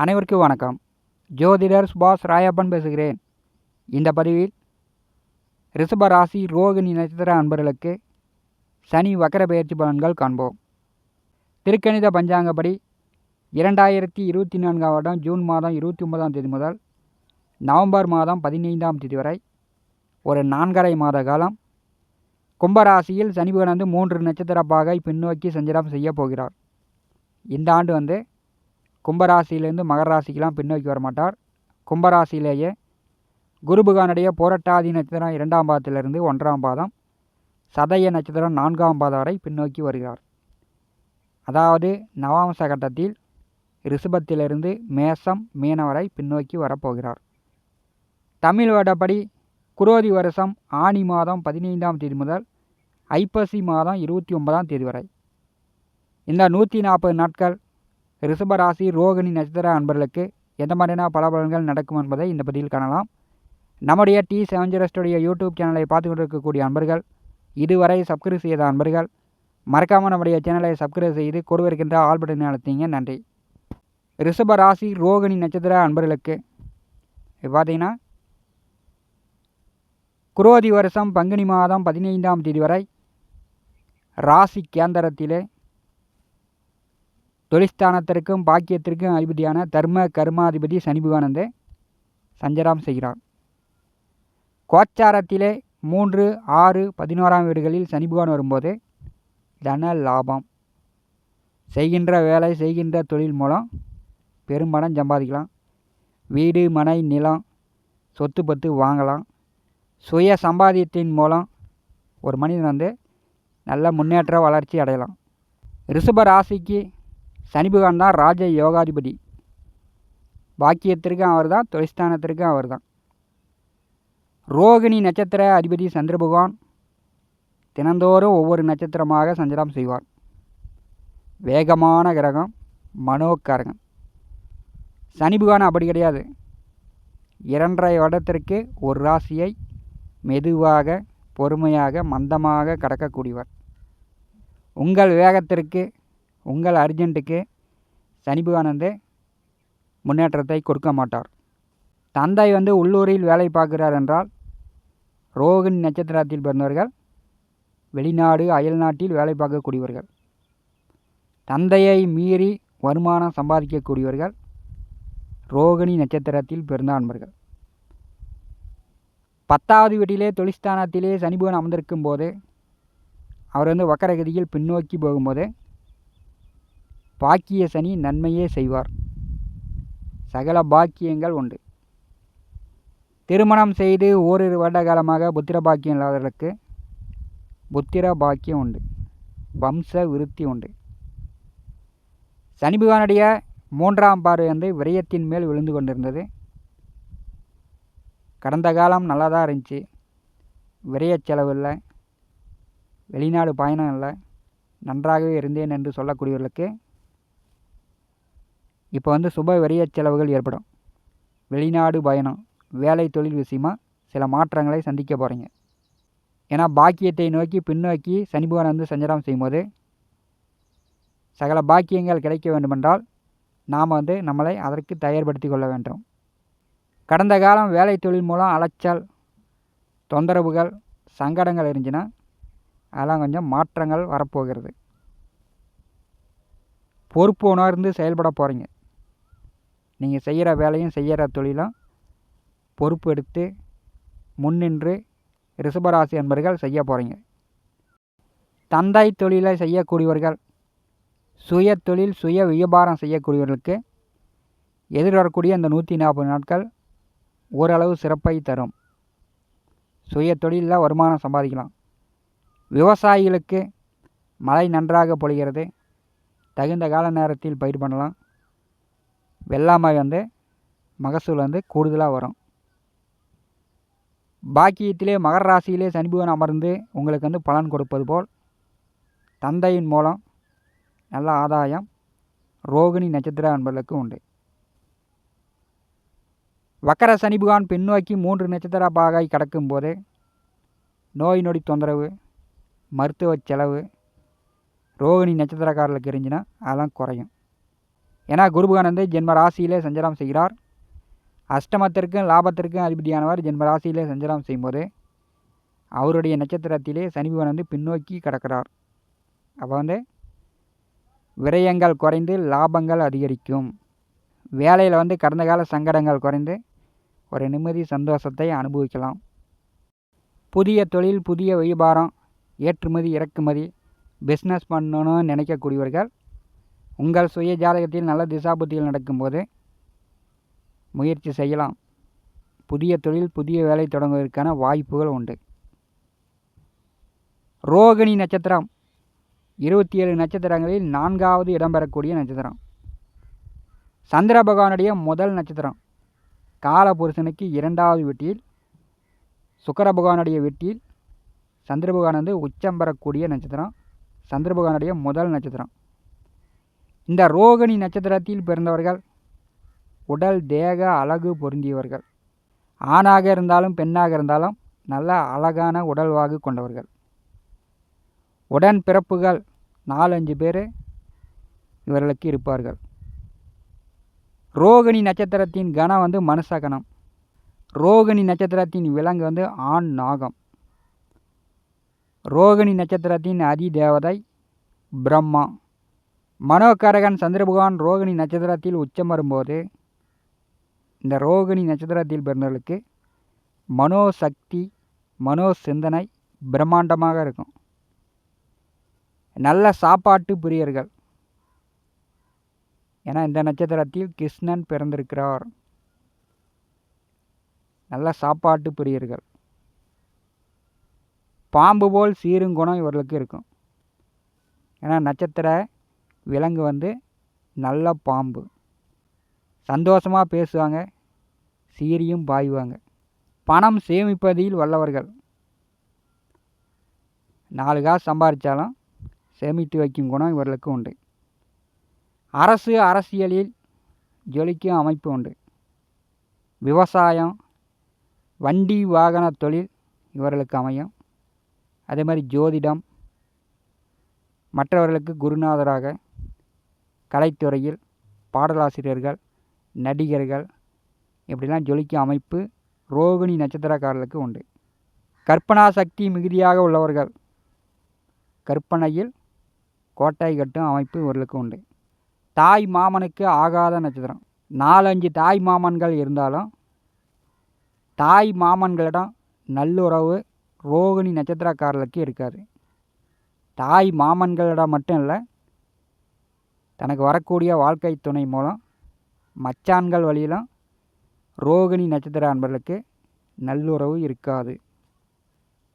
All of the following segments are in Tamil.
அனைவருக்கும் வணக்கம். ஜோதிடர் சுபாஷ் ராயப்பன் பேசுகிறேன். இந்த பதிவில் ரிஷப ராசி ரோகிணி நட்சத்திர அன்பர்களுக்கு சனி வக்கர பயிற்சி பலன்கள் காண்போம். திருக்கணித பஞ்சாங்கப்படி இரண்டாயிரத்தி இருபத்தி நான்காம் வருடம் ஜூன் மாதம் இருபத்தி ஒன்பதாம் தேதி முதல் நவம்பர் மாதம் பதினைந்தாம் தேதி வரை ஒரு நான்கரை மாத காலம். கும்பராசியில் சனி பகவான் வந்து மூன்று நட்சத்திர பாகை பின்னோக்கி சஞ்சாரம் செய்ய போகிறார். இந்த ஆண்டு வந்து கும்பராசியிலேருந்து மகர ராசிக்கெலாம் பின்னோக்கி வரமாட்டார். கும்பராசியிலேயே குரு புரட்டாதி போரட்டாதி நட்சத்திரம் இரண்டாம் பாதத்திலிருந்து ஒன்றாம் பாதம் சதய நட்சத்திரம் நான்காம் பாதம் வரை பின்னோக்கி வருகிறார். அதாவது நவாம்ச கட்டத்தில் ரிஷபத்திலிருந்து மேசம் மீன வரை பின்னோக்கி வரப்போகிறார். தமிழ் வருடப்படி குரோதி வருஷம் ஆனி மாதம் பதினைந்தாம் தேதி முதல் ஐப்பசி மாதம் இருபத்தி ஒன்பதாம் தேதி வரை. இந்த நூற்றி நாற்பது நாட்கள் ரிஷபராசி ரோகிணி நட்சத்திர அன்பர்களுக்கு எந்த மாதிரியான பலபலன்கள் நடக்கும் என்பதை இந்த பதிவில் காணலாம். நம்முடைய டி செவஞ்சரஸ்டுடைய யூடியூப் சேனலை பார்த்து கொண்டிருக்கக்கூடிய அன்பர்கள் இதுவரை சப்ஸ்கிரைப் செய்த அன்பர்கள் மறக்காமல் நம்முடைய சேனலை சப்ஸ்கிரைப் செய்து கொடுவிருக்கின்ற ஆல் பட்டனை அழுத்திங்க. நன்றி. ரிஷப ராசி ரோகிணி நட்சத்திர அன்பர்களுக்கு பார்த்தீங்கன்னா குரோதி வருஷம் பங்குனி மாதம் பதினைந்தாம் தேதி வரை ராசி கேந்திரத்திலே தொழிஸ்தானத்திற்கும் பாக்கியத்திற்கும் அதிபதியான தர்ம கர்மாதிபதி சனி பகவானந்து சஞ்சரம் செய்கிறார். கோச்சாரத்திலே மூன்று ஆறு பதினோராம் வீடுகளில் சனி வரும்போது தன லாபம். செய்கின்ற வேலை செய்கின்ற தொழில் மூலம் பெரும்பணம் சம்பாதிக்கலாம். வீடு மனை நிலம் சொத்து பத்து வாங்கலாம். சுய சம்பாதியத்தின் மூலம் ஒரு மனிதன் வந்து நல்ல முன்னேற்ற வளர்ச்சி அடையலாம். ரிஷப ராசிக்கு சனி பகவான் தான் ராஜ யோகாதிபதி. பாக்கியத்திற்கும் அவர் தான் தொழிற்ஸ்தானத்திற்கும் அவர் தான். ரோகிணி நட்சத்திர அதிபதி சந்திர பகவான் தினந்தோறும் ஒவ்வொரு நட்சத்திரமாக சஞ்சலம் செய்வார். வேகமான கிரகம் மனோக்காரகம். சனி பகவான் அப்படி கிடையாது. இரண்டரை வருடத்திற்கு ஒரு ராசியை மெதுவாக பொறுமையாக மந்தமாக கடக்கக்கூடியவர். உங்கள் வேகத்திற்கு உங்கள் அர்ஜென்ட்டுக்கு சனி வந்து முன்னேற்றத்தை கொடுக்க மாட்டார். தந்தை வந்து உள்ளூரில் வேலை பார்க்கிறார் என்றால் ரோகிணி நட்சத்திரத்தில் பிறந்தவர்கள் வெளிநாடு அயல்நாட்டில் வேலை பார்க்கக்கூடியவர்கள் தந்தையை மீறி வருமானம் சம்பாதிக்கக்கூடியவர்கள் ரோகிணி நட்சத்திரத்தில் பிறந்த அன்பர்கள். பத்தாவது வீட்டிலே தொழிற்ஸ்தானத்திலே சனிபகன் அமர்ந்திருக்கும் போது அவர் வந்து வக்கரகதியில் பின்னோக்கி போகும்போது பாக்கிய சனி நன்மையே செய்வார். சகல பாக்கியங்கள் உண்டு. திருமணம் செய்து ஓரிரு வருட காலமாக புத்திர பாக்கியம் இல்லாதவர்களுக்கு புத்திர பாக்கியம் உண்டு. வம்ச விருத்தி உண்டு. சனி பகவானுடைய மூன்றாம் பார்வை வந்து விரயத்தின் மேல் விழுந்து கொண்டிருந்தது. கடந்த காலம் நல்லா தான் இருந்துச்சு. விரைய செலவு இல்லை. வெளிநாடு பயணம் இல்லை. நன்றாகவே இருந்தேன் என்று சொல்லக்கூடியவர்களுக்கு இப்போ வந்து சுப விரைய செலவுகள் ஏற்படும். வெளிநாடு பயணம் வேலை தொழில் விஷயமா சில மாற்றங்களை சந்திக்க போகிறீங்க ஏன்னா பாக்கியத்தை நோக்கி பின்னோக்கி சனி பகவான் வந்து சஞ்சாரம் செய்யும்போது சகல பாக்கியங்கள் கிடைக்க வேண்டுமென்றால் நாம் வந்து நம்மளை அதற்கு தயார்படுத்தி கொள்ள வேண்டும். கடந்த காலம் வேலை தொழில் மூலம் அலைச்சல் தொந்தரவுகள் சங்கடங்கள் இருந்துச்சுன்னா அதெல்லாம் கொஞ்சம் மாற்றங்கள் வரப்போகிறது. பொறுப்பு உணர்ந்து செயல்பட போகிறீங்க நீங்கள் செய்கிற வேலையும் செய்கிற தொழிலும் பொறுப்பு எடுத்து முன்னின்று ரிஷபராசி என்பர்கள் செய்ய போகிறீங்க தந்தை தொழிலை செய்யக்கூடியவர்கள் சுய தொழில் சுய வியாபாரம் செய்யக்கூடியவர்களுக்கு எதிர்வரக்கூடிய இந்த நூற்றி நாற்பது நாட்கள் ஓரளவு சிறப்பை தரும். சுய தொழிலில் வருமானம் சம்பாதிக்கலாம். விவசாயிகளுக்கு மழை நன்றாக பொழிகிறது. தகுந்த கால நேரத்தில் பயிர் பண்ணலாம். வெள்ளாமை வந்து மகசூல் வந்து கூடுதலாக வரும். பாக்கியத்திலே மகர ராசியிலே சனிபவன் அமர்ந்து உங்களுக்கு வந்து பலன் கொடுப்பது போல் தந்தையின் மூலம் நல்ல ஆதாயம் ரோகிணி நட்சத்திர அன்பர்களுக்கு உண்டு. வக்கர சனி பின்னோக்கி மூன்று நட்சத்திர பாகை கடக்கும்போது நோய் நொடி தொந்தரவு மருத்துவ செலவு ரோகிணி நட்சத்திரக்காரர்களுக்கு இருந்துச்சுன்னா அதெல்லாம் குறையும். ஏன்னா குருபகவான் வந்து ஜென்ம ராசியிலே சஞ்சாரம் செய்கிறார். அஷ்டமத்திற்கும் லாபத்திற்கும் அதிபதியானவர் ஜென்ம ராசியிலே சஞ்சாரம் செய்யும்போது அவருடைய நட்சத்திரத்திலே சனி பகவான் வந்து பின்னோக்கி கிடக்கிறார். அப்போ வந்து விரயங்கள் குறைந்து லாபங்கள் அதிகரிக்கும். வேலையில் வந்து கடந்த கால சங்கடங்கள் குறைந்து ஒரு நிம்மதி சந்தோஷத்தை அனுபவிக்கலாம். புதிய தொழில் புதிய வியாபாரம் ஏற்றுமதி இறக்குமதி பிஸ்னஸ் பண்ணணும்னு நினைக்கக்கூடியவர்கள் உங்கள் சுய ஜாதகத்தில் நல்ல திசாபுத்திகள் நடக்கும்போது முயற்சி செய்யலாம். புதிய தொழில் புதிய வேலை தொடங்குவதற்கான வாய்ப்புகள் உண்டு. ரோகிணி நட்சத்திரம். இருபத்தி ஏழு நட்சத்திரங்களில் நான்காவது இடம்பெறக்கூடிய நட்சத்திரம். சந்திர பகவானுடைய முதல் நட்சத்திரம். காலபுருஷனுக்கு இரண்டாவது வெட்டியில் சுக்கர பகவானுடைய வெட்டியில் சந்திர பகவான் வந்து உச்சம் பெறக்கூடிய நட்சத்திரம். சந்திர பகவானுடைய முதல் நட்சத்திரம். இந்த ரோகிணி நட்சத்திரத்தில் பிறந்தவர்கள் உடல் தேக அழகு பொருந்தியவர்கள். ஆணாக இருந்தாலும் பெண்ணாக இருந்தாலும் நல்ல அழகான உடல்வாகு கொண்டவர்கள். உடன் பிறப்புகள் நாலஞ்சு பேர் இவர்களுக்கு இருப்பார்கள். ரோகிணி நட்சத்திரத்தின் கணம் வந்து மனுஷ கணம். ரோகிணி நட்சத்திரத்தின் விலங்கு வந்து ஆண் நாகம். ரோகிணி நட்சத்திரத்தின் அதி தேவதை பிரம்மா. மனோகரகன் சந்திரபகவான் ரோகிணி நட்சத்திரத்தில் உச்சம் வரும்போது இந்த ரோகிணி நட்சத்திரத்தில் பிறந்தவர்களுக்கு மனோசக்தி மனோ சிந்தனை பிரம்மாண்டமாக இருக்கும். நல்ல சாப்பாட்டு பிரியர்கள். ஏன்னா இந்த நட்சத்திரத்தில் கிருஷ்ணன் பிறந்திருக்கிறார். நல்ல சாப்பாட்டு பிரியர்கள். பாம்பு போல் சீருங்குணம் இவர்களுக்கு இருக்கும். ஏன்னா நட்சத்திர விலங்கு வந்து நல்ல பாம்பு. சந்தோஷமாக பேசுவாங்க சீரியும் பாய்வாங்க. பணம் சேமிப்பதில் வல்லவர்கள். நாலு காசு சம்பாதிச்சாலும் சேமித்து வைக்கும் குணம் இவர்களுக்கு உண்டு. அரசு அரசியலில் ஜொலிக்கும் அமைப்பு உண்டு. விவசாயம் வண்டி வாகன தொழில் இவர்களுக்கு அமையும். அதே மாதிரி ஜோதிடம் மற்றவர்களுக்கு குருநாதராக கலைத்துறையில் பாடலாசிரியர்கள் நடிகர்கள் இப்படிலாம் ஜொலிக்கும் அமைப்பு ரோகிணி நட்சத்திரக்காரர்களுக்கு உண்டு. கற்பனா சக்தி மிகுதியாக உள்ளவர்கள் கற்பனையில் கோட்டை கட்டும் அமைப்பு இவர்களுக்கு உண்டு. தாய் மாமனுக்கு ஆகாத நட்சத்திரம். நாலஞ்சு தாய் மாமன்கள் இருந்தாலும் தாய் மாமன்களிடம் நல்லுறவு ரோகிணி நட்சத்திரக்காரர்களுக்கு இருக்காது. தாய் மாமன்களிடம் மட்டும் இல்லை தனக்கு வரக்கூடிய வாழ்க்கை துணை மூலம் மச்சான்கள் வழியிலும் ரோகிணி நட்சத்திர அன்பர்களுக்கு நல்லுறவு இருக்காது.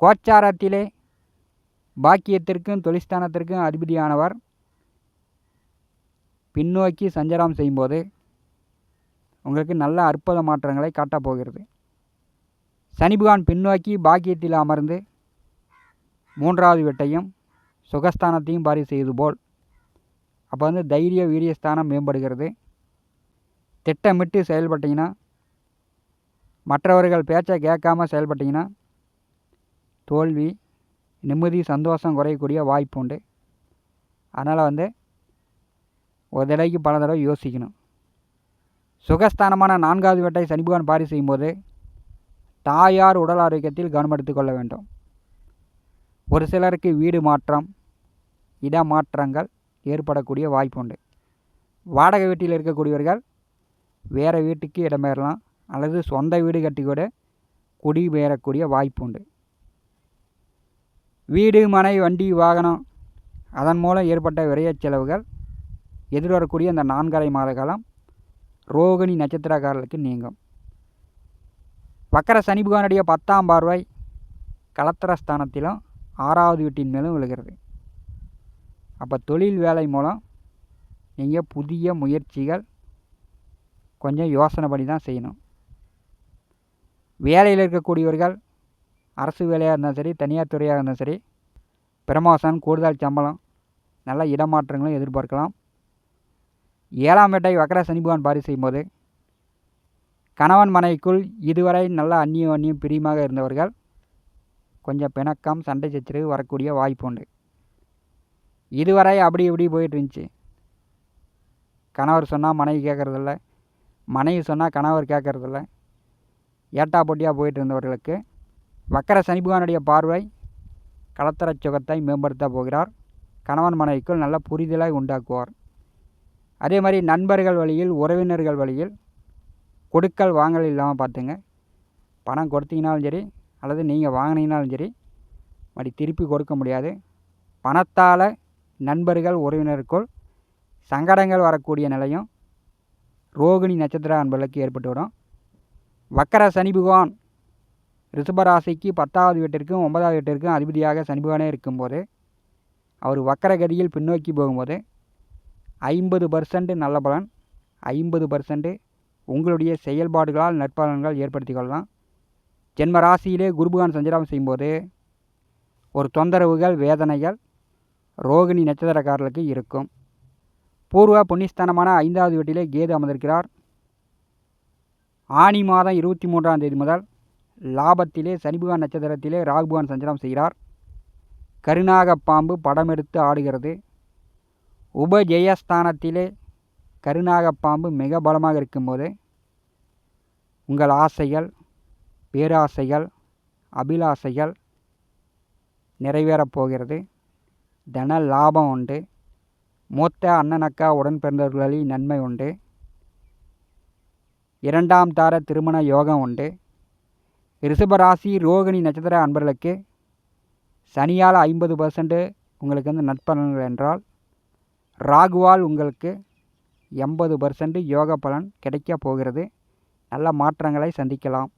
கோச்சாரத்திலே பாக்கியத்திற்கும் தொழிற்ஸ்தானத்திற்கும் அதிபதியானவர் பின்னோக்கி சஞ்சாரம் செய்யும்போது உங்களுக்கு நல்ல அற்புத மாற்றங்களை காட்டப் போகிறது. சனி பின்னோக்கி பாக்கியத்தில் அமர்ந்து மூன்றாவது வீட்டையும் சுகஸ்தானத்தையும் பாரி செய்வது போல் அப்போ வந்து தைரிய வீரியஸ்தானம் மேம்படுகிறது. திட்டமிட்டு செயல்பட்டிங்கன்னா மற்றவர்கள் பேச்சை கேட்காம செயல்பட்டிங்கன்னா தோல்வி நிம்மதி சந்தோஷம் குறையக்கூடிய வாய்ப்பு உண்டு. அதனால் வந்து ஒரு தடவைக்கு பல தடவை யோசிக்கணும். சுகஸ்தானமான நான்காவது வேட்டை சனிபகவான் பாரி செய்யும்போது தாயார் உடல் ஆரோக்கியத்தில் கவனம் எடுத்துக்கொள்ள வேண்டும். ஒரு சிலருக்கு வீடு மாற்றம் இட மாற்றங்கள் ஏற்படக்கூடிய வாய்ப்பு உண்டு வாடகை வீட்டில் இருக்கக்கூடியவர்கள் வேறு வீட்டுக்கு இடம்பெயரலாம் அல்லது சொந்த வீடு கட்டி கூட குடிபெயரக்கூடிய வாய்ப்பு உண்டு வீடு மனை வண்டி வாகனம் அதன் மூலம் ஏற்பட்ட விரைய செலவுகள் எதிர்வரக்கூடிய இந்த நான்கரை மாத காலம் ரோகிணி நட்சத்திரக்காரர்களுக்கு நீங்கும். வக்கர சனி பகவானுடைய பத்தாம் பார்வை கலத்திரஸ்தானத்திலும் ஆறாவது வீட்டின் மேலும் விழுகிறது. அப்போ தொழில் வேலை மூலம் நீங்கள் புதிய முயற்சிகள் கொஞ்சம் யோசனை பண்ணி தான் செய்யணும். வேலையில் இருக்கக்கூடியவர்கள் அரசு வேலையாக இருந்தாலும் சரி தனியார் துறையாக இருந்தாலும் சரி பிரமோசன் கூடுதல் சம்பளம் நல்ல இடமாற்றங்களும் எதிர்பார்க்கலாம். ஏழாம் வேட்டை வக்கர சனிபவன் பாரி செய்யும்போது கணவன் மனைவிக்குள் இதுவரை நல்ல அந்நியம் அந்நியம் பிரியமாக இருந்தவர்கள் கொஞ்சம் பிணக்கம் சண்டை சச்சரவு வரக்கூடிய வாய்ப்பு உண்டு. இதுவரை அப்படி இப்படி போயிட்டு இருந்துச்சு கணவர் சொன்னால் மனைவி கேட்குறதில்ல. மனைவி சொன்னால் கணவர் கேட்குறதில்ல. ஏட்டா போட்டியாக போயிட்டு இருந்தவர்களுக்கு வக்கர சனிபகவானுடைய பார்வை கலத்தர சுகத்தை மேம்படுத்த போகிறார். கணவன் மனைவிக்குள் நல்ல புரிதலை உண்டாக்குவார். அதே மாதிரி நண்பர்கள் வழியில் உறவினர்கள் வழியில் கொடுக்கல் வாங்கல் இல்லாமல் பார்த்துங்க. பணம் கொடுத்தீங்கனாலும் சரி அல்லது நீங்கள் வாங்கினீங்கனாலும் சரி மறுபடி திருப்பி கொடுக்க முடியாது. பணத்தால் நண்பர்கள் உறவினருக்குள் சங்கடங்கள் வரக்கூடிய நிலையும் ரோகிணி நட்சத்திர அன்பர்களுக்கு ஏற்பட்டு வரும். வக்கர சனி பகவான் ரிஷபராசிக்கு பத்தாவது வீட்டிற்கும் ஒன்பதாவது வீட்டிற்கும் அதிபதியாக சனி பகவானே இருக்கும்போது அவர் வக்கரகதியில் பின்னோக்கி போகும்போது ஐம்பது பர்சன்ட் நல்ல பலன் ஐம்பது பர்சன்ட் உங்களுடைய செயல்பாடுகளால் நற்பலன்கள் ஏற்படுத்தி கொள்ளலாம். ஜென்ம ராசியிலே குருபகான் சஞ்சாரம் செய்யும்போது ஒரு தொந்தரவுகள் வேதனைகள் ரோகிணி நட்சத்திரக்காரர்களுக்கு இருக்கும். பூர்வ புண்ணியஸ்தானமான ஐந்தாவது வீட்டிலே கேது அமர்ந்திருக்கிறார். ஆனி மாதம் இருபத்தி மூன்றாம் தேதி முதல் லாபத்திலே சனிபகவான் நட்சத்திரத்திலே ராகுபகான் சஞ்சலம் செய்கிறார். கருணாக பாம்பு படம் எடுத்து ஆடுகிறது. உபஜெயஸ்தானத்திலே கருநாக பாம்பு மிக பலமாக இருக்கும்போது உங்கள் ஆசைகள் பேராசைகள் அபிலாசைகள் நிறைவேறப் போகிறது. தன லாபம் உண்டு. மூத்த அண்ணனக்கா உடன் பிறந்தவர்களில் நன்மை உண்டு. இரண்டாம் தார திருமண யோகம் உண்டு. ரிஷபராசி ரோகிணி நட்சத்திர அன்பர்களுக்கு சனியால் ஐம்பது பர்சன்ட் உங்களுக்கு வந்து நட்பலன்கள் என்றால் ராகுவால் உங்களுக்கு எண்பது பர்சன்ட் யோக பலன் கிடைக்க போகிறது. நல்ல மாற்றங்களை சந்திக்கலாம்.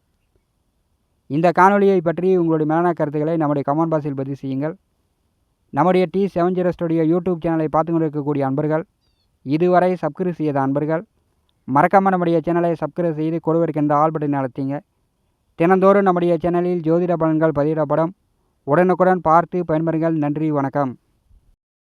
இந்த காணொலியை பற்றி உங்களுடைய மேலான கருத்துக்களை நம்முடைய கமெண்ட் பாக்ஸில் பதிவு செய்யுங்கள். நம்முடைய T seven zero studio YouTube சேனலை பார்த்து கொண்டிருக்கக்கூடிய அன்பர்கள் இதுவரை சப்ஸ்கிரைப் செய்த அன்பர்கள் மறக்காமல் நம்முடைய சேனலை சப்ஸ்கிரைப் செய்து கொடுவருக்கின்ற ஆல் பட்டன் அழுத்திங்க. தினந்தோறும் நம்முடைய சேனலில் ஜோதிட பலன்கள் பதிவிடப்படும். உடனுக்குடன் பார்த்து பயன்பெறுங்கள். நன்றி வணக்கம்.